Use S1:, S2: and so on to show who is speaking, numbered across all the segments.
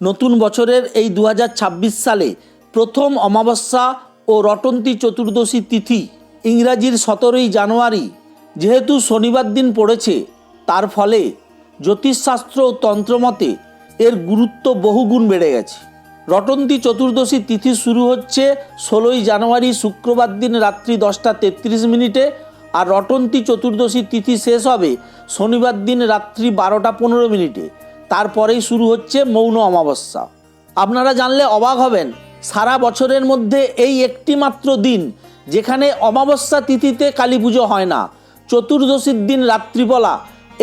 S1: নতুন বছরের এই দু হাজার ছাব্বিশ সালে প্রথম অমাবস্যা ও রটন্তী চতুর্দশী তিথি ইংরাজির সতেরোই জানুয়ারি। যেহেতু শনিবার দিন পড়েছে, তার ফলে জ্যোতিষশাস্ত্র ও তন্ত্রমতে এর গুরুত্ব বহুগুণ বেড়ে গেছে। রটন্তী চতুর্দশী তিথি শুরু হচ্ছে ষোলোই জানুয়ারি শুক্রবার দিন রাত্রি দশটা তেত্রিশ মিনিটে আর রটন্তী চতুর্দশী তিথি শেষ হবে শনিবার দিন রাত্রি বারোটা পনেরো মিনিটে। তারপরেই শুরু হচ্ছে মৌন অমাবস্যা। আপনারা জানলে অবাক হবেন, সারা বছরের মধ্যে এই একটি মাত্র দিন, যেখানে অমাবস্যা তিথিতে কালী পুজো হয় না, চতুর্দশীর দিন রাত্রিবেলা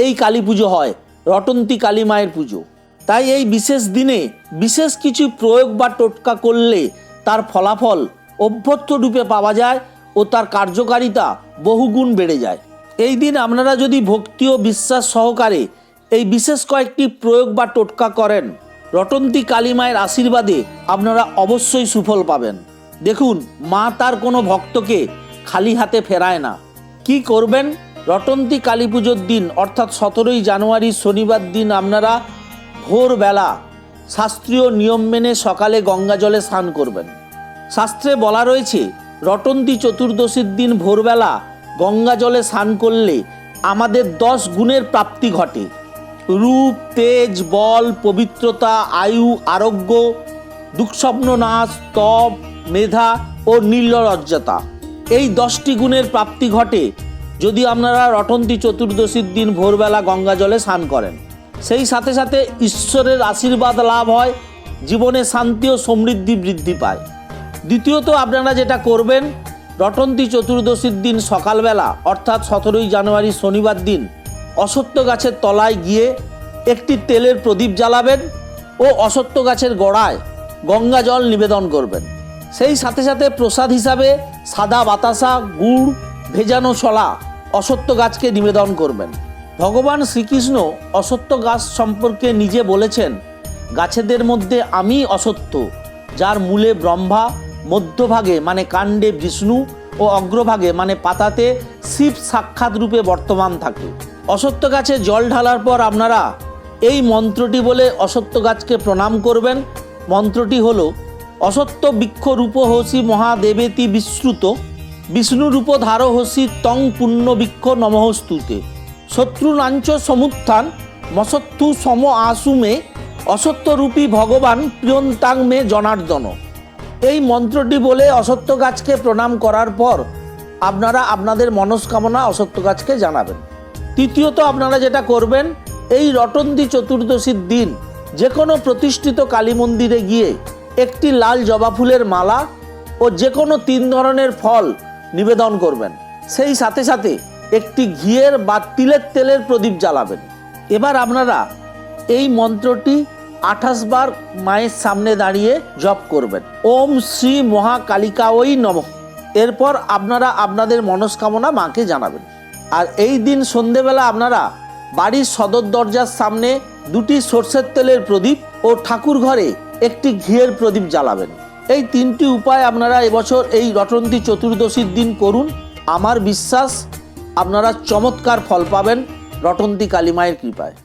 S1: এই কালী পুজো হয়, রটন্তী কালী মায়ের পুজো। তাই এই বিশেষ দিনে বিশেষ কিছু প্রয়োগ বা টোটকা করলে তার ফলাফল রূপে পাওয়া যায় ও তার কার্যকারিতা বহুগুণ বেড়ে যায়। এই দিন আপনারা যদি ভক্তি ও বিশ্বাস সহকারে এই বিশেষ কয়েকটি প্রয়োগ বা টোটকা করেন। রটন্তী কালী মায়ের আশীর্বাদে আপনারা অবশ্যই সুফল পাবেন। দেখুন, মা তার কোনো ভক্তকে খালি হাতে ফেরায় না। কি করবেন? রটন্তী কালী পুজোর দিন, অর্থাৎ সতেরোই জানুয়ারি শনিবার দিন আপনারা ভোরবেলা শাস্ত্রীয় নিয়ম মেনে সকালে গঙ্গা জলে স্নান করবেন। শাস্ত্রে বলা রয়েছে, রটন্তী চতুর্দশীর দিন ভোরবেলা গঙ্গা জলে স্নান করলে আমাদের দশ গুণের প্রাপ্তি ঘটে। রূপ, তেজ, বল, পবিত্রতা, আয়ু, আরোগ্য, দুঃস্বপ্ন, নাশ, তপ, মেধা ও নির্লজ্জতা। এই দশটি গুণের প্রাপ্তি ঘটে যদি আপনারা রটন্তী চতুর্দশীর দিন ভোরবেলা গঙ্গা জলে স্নান করেন। সেই সাথে সাথে ঈশ্বরের আশীর্বাদ লাভ হয়, জীবনে শান্তি ও সমৃদ্ধি বৃদ্ধি পায়। দ্বিতীয়ত আপনারা যেটা করবেন, রটন্তী চতুর্দশীর দিন সকালবেলা, অর্থাৎ সতেরোই জানুয়ারি শনিবার দিন অসত্য গাছের তলায় গিয়ে একটি তেলের প্রদীপ জ্বালাবেন ও অসত্য গাছের গোড়ায় গঙ্গা জল নিবেদন করবেন। সেই সাথে সাথে প্রসাদ হিসাবে সাদা বাতাসা, গুড়, ভেজানো ছলা অসত্য গাছকে নিবেদন করবেন। ভগবান শ্রীকৃষ্ণ অসত্য গাছ সম্পর্কে নিজে বলেছেন, গাছেদের মধ্যে আমি অসত্য, যার মূলে ব্রহ্মা, মধ্যভাগে মানে কাণ্ডে বিষ্ণু ও অগ্রভাগে মানে পাতাতে শিব সাক্ষাৎ রূপে বর্তমান থাকে। অসত্য গাছে জল ঢালার পর আপনারা এই মন্ত্রটি বলে অসত্য গাছকে প্রণাম করবেন। মন্ত্রটি হল, অসত্য বৃক্ষ রূপ হসি মহাদেবেতি বিশ্রুত, বিষ্ণু রূপ ধার হসি তং পুণ্য বৃক্ষ নমস্তুতে শত্রু নাঞ্চ সমুত্থান, মসত্তু সম আসুমে অসত্যরূপী ভগবান প্রিয়ন্তাং মে জনার্দন। এই মন্ত্রটি বলে অসত্য গাছকে প্রণাম করার পর আপনারা আপনাদের মনস্কামনা অসত্য গাছকে জানাবেন। তৃতীয়ত আপনারা যেটা করবেন, এই রটন্তী চতুর্দশীর দিন যে কোনো প্রতিষ্ঠিত কালী মন্দিরে গিয়ে একটি লাল জবা ফুলের মালা ও যে কোনো তিন ধরনের ফল নিবেদন করবেন। সেই সাথে সাথে একটি ঘিয়ের বা তিলের তেলের প্রদীপ জ্বালাবেন। এবার আপনারা এই মন্ত্রটি আঠাশ বার মায়ের সামনে দাঁড়িয়ে জপ করবেন। ওম শ্রী মহাকালিকা ওই নম। এরপর আপনারা আপনাদের মনস্কামনা মাকে জানাবেন। আর এই দিন সন্ধেবেলা আপনারা বাড়ির সদর দরজার সামনে দুটি সর্ষের তেলের প্রদীপ ও ঠাকুর ঘরে একটি ঘিয়ের প্রদীপ জ্বালাবেন। এই তিনটি উপায় আপনারা এবছর এই রটন্তি চতুর্দশীর দিন করুন। আমার বিশ্বাস আপনারা চমৎকার ফল পাবেন রটন্তি কালীমায়ের কৃপায়।